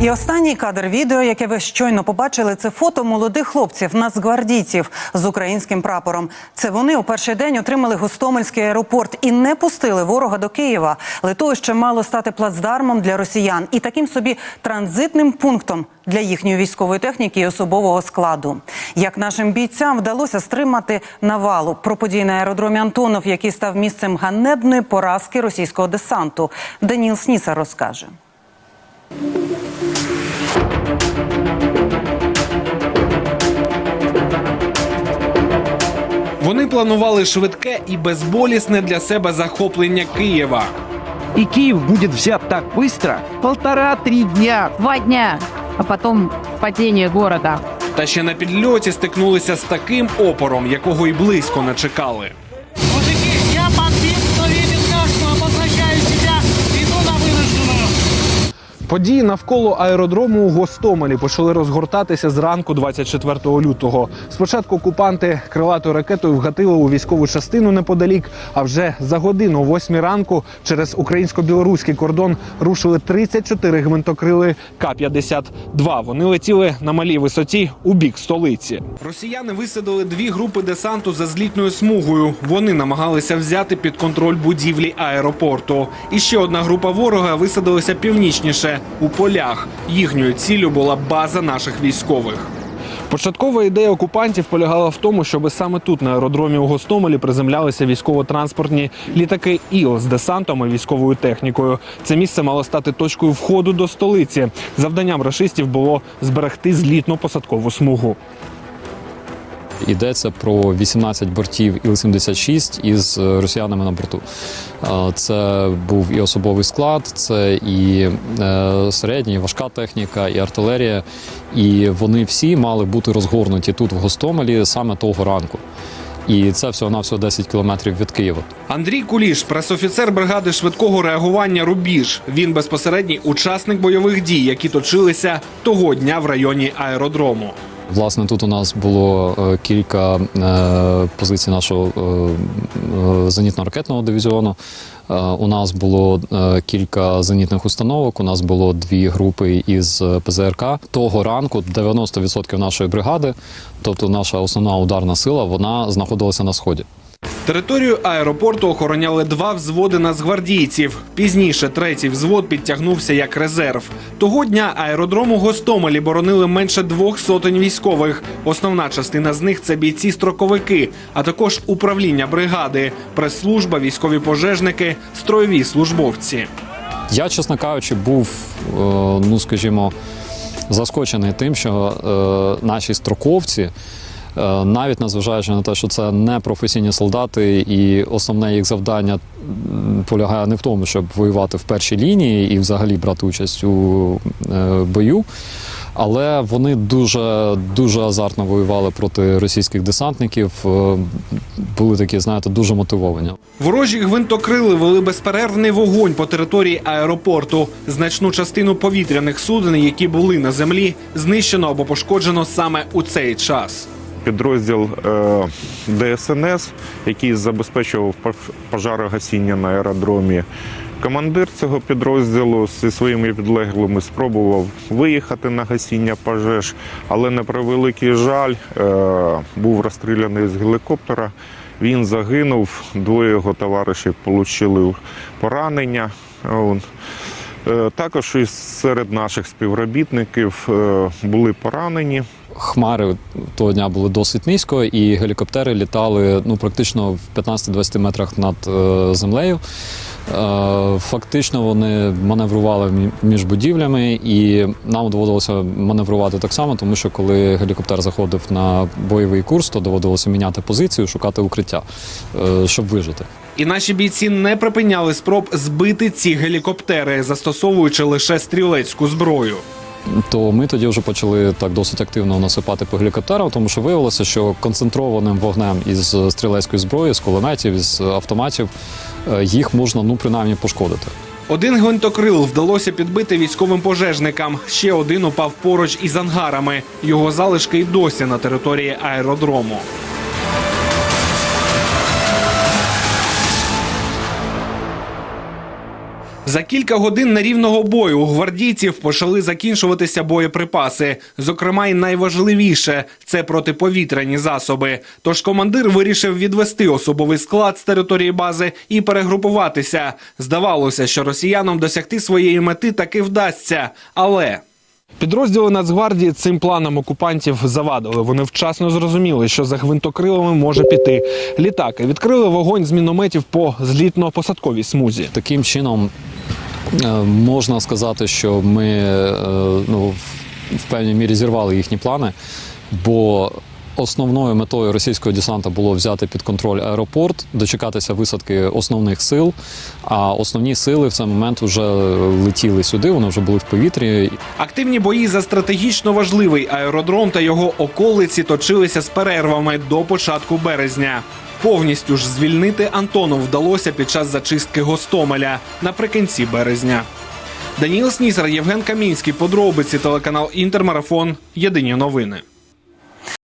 І останній кадр відео, яке ви щойно побачили, це фото молодих хлопців, нацгвардійців з українським прапором. Це вони у перший день отримали Гостомельський аеропорт і не пустили ворога до Києва. Литовище мало стати плацдармом для росіян і таким собі транзитним пунктом для їхньої військової техніки і особового складу. Як нашим бійцям вдалося стримати навалу про події на аеродромі Антонов, який став місцем ганебної поразки російського десанту. Даніл Сніса розкаже. Вони планували швидке і безболісне для себе захоплення Києва. И Киев будет взят так быстро полтора-три дня. Два дня, а потом падение города. Та ще на підльоті стикнулися з таким опором, якого й близько не чекали. Події навколо аеродрому у Гостомелі почали розгортатися зранку 24 лютого. Спочатку окупанти крилатою ракетою вгатили у військову частину неподалік. А вже за годину, о 8 ранку, через українсько-білоруський кордон рушили 34 гвинтокрили К-52. Вони летіли на малій висоті у бік столиці. Росіяни висадили дві групи десанту за злітною смугою. Вони намагалися взяти під контроль будівлі аеропорту. І ще одна група ворога висадилася північніше у полях. Їхньою ціллю була база наших військових. Початкова ідея окупантів полягала в тому, щоб саме тут, на аеродромі у Гостомелі, приземлялися військово-транспортні літаки ІЛ з десантом і військовою технікою. Це місце мало стати точкою входу до столиці. Завданням рашистів було зберегти злітно-посадкову смугу. Йдеться про 18 бортів Іл-76 із е, росіянами на борту. Е, Це був і особовий склад, це і е, середня, і важка техніка, і артилерія. І вони всі мали бути розгорнуті тут, в Гостомелі, саме того ранку. І це всього на всього 10 кілометрів від Києва. Андрій Куліш, пресофіцер бригади швидкого реагування Рубіж. Він безпосередній учасник бойових дій, які точилися того дня в районі аеродрому. Власне, тут у нас було е, кілька е, позицій нашого е, зенітно-ракетного дивізіону. У нас було кілька зенітних установок. У нас було дві групи із ПЗРК. Того ранку 90% нашої бригади, тобто наша основна ударна сила, вона знаходилася на сході. Територію аеропорту охороняли два взводи нацгвардійців. Пізніше третій взвод підтягнувся як резерв. Того дня аеродрому Гостомелі боронили менше двох сотень військових. Основна частина з них це бійці-строковики, а також управління бригади, прес-служба, військові пожежники, строєві службовці. Я, чесно кажучи, був, е, ну скажімо, заскочений тим, що е, наші строковці, навіть незважаючи на те, що це не професійні солдати, і основне їх завдання полягає не в тому, щоб воювати в першій лінії і взагалі брати участь у е, бою. Але вони дуже дуже азартно воювали проти російських десантників. е, Були такі, знаєте, дуже мотивовані. Ворожі гвинтокрили вели безперервний вогонь по території аеропорту. Значну частину повітряних суден, які були на землі, знищено або пошкоджено саме у цей час. Підрозділ е, ДСНС, який забезпечував пожарогасіння на аеродромі. Командир цього підрозділу зі своїми підлеглими спробував виїхати на гасіння пожеж, але на превеликий жаль е, був розстріляний з гелікоптера. Він загинув, двоє його товаришів отримали поранення. Е, Також і серед наших співробітників е, були поранені. Хмари того дня були досить низько, і гелікоптери літали ну практично в 15-20 метрах над е, землею. Е, фактично вони маневрували між будівлями, і нам доводилося маневрувати так само, тому що коли гелікоптер заходив на бойовий курс, то доводилося міняти позицію, шукати укриття, е, щоб вижити. І наші бійці не припиняли спроб збити ці гелікоптери, застосовуючи лише стрілецьку зброю. То ми тоді вже почали так досить активно насипати по гелікоптерам, тому що виявилося, що концентрованим вогнем із стрілецької зброї, з кулеметів, із автоматів е, їх можна ну принаймні пошкодити. Один гвинтокрил вдалося підбити військовим пожежникам. Ще один упав поруч із ангарами. Його залишки й досі на території аеродрому. За кілька годин нерівного бою у гвардійців почали закінчуватися боєприпаси. Зокрема, і найважливіше це протиповітряні засоби. Тож командир вирішив відвести особовий склад з території бази і перегрупуватися. Здавалося, що росіянам досягти своєї мети таки вдасться, але. Підрозділи Нацгвардії цим планам окупантів завадили. Вони вчасно зрозуміли, що за гвинтокрилами може піти літак. Відкрили вогонь з мінометів по злітно-посадковій смузі. Таким чином можна сказати, що ми е, ну, в певній мірі зірвали їхні плани, бо основною метою російського десанта було взяти під контроль аеропорт, дочекатися висадки основних сил. А основні сили в цей момент вже летіли сюди, вони вже були в повітрі. Активні бої за стратегічно важливий аеродром та його околиці точилися з перервами до початку березня. Повністю ж звільнити Антону вдалося під час зачистки Гостомеля наприкінці березня. Даніл Снісар, Євген Камінський, подробиці телеканал Інтермарафон. Єдині новини.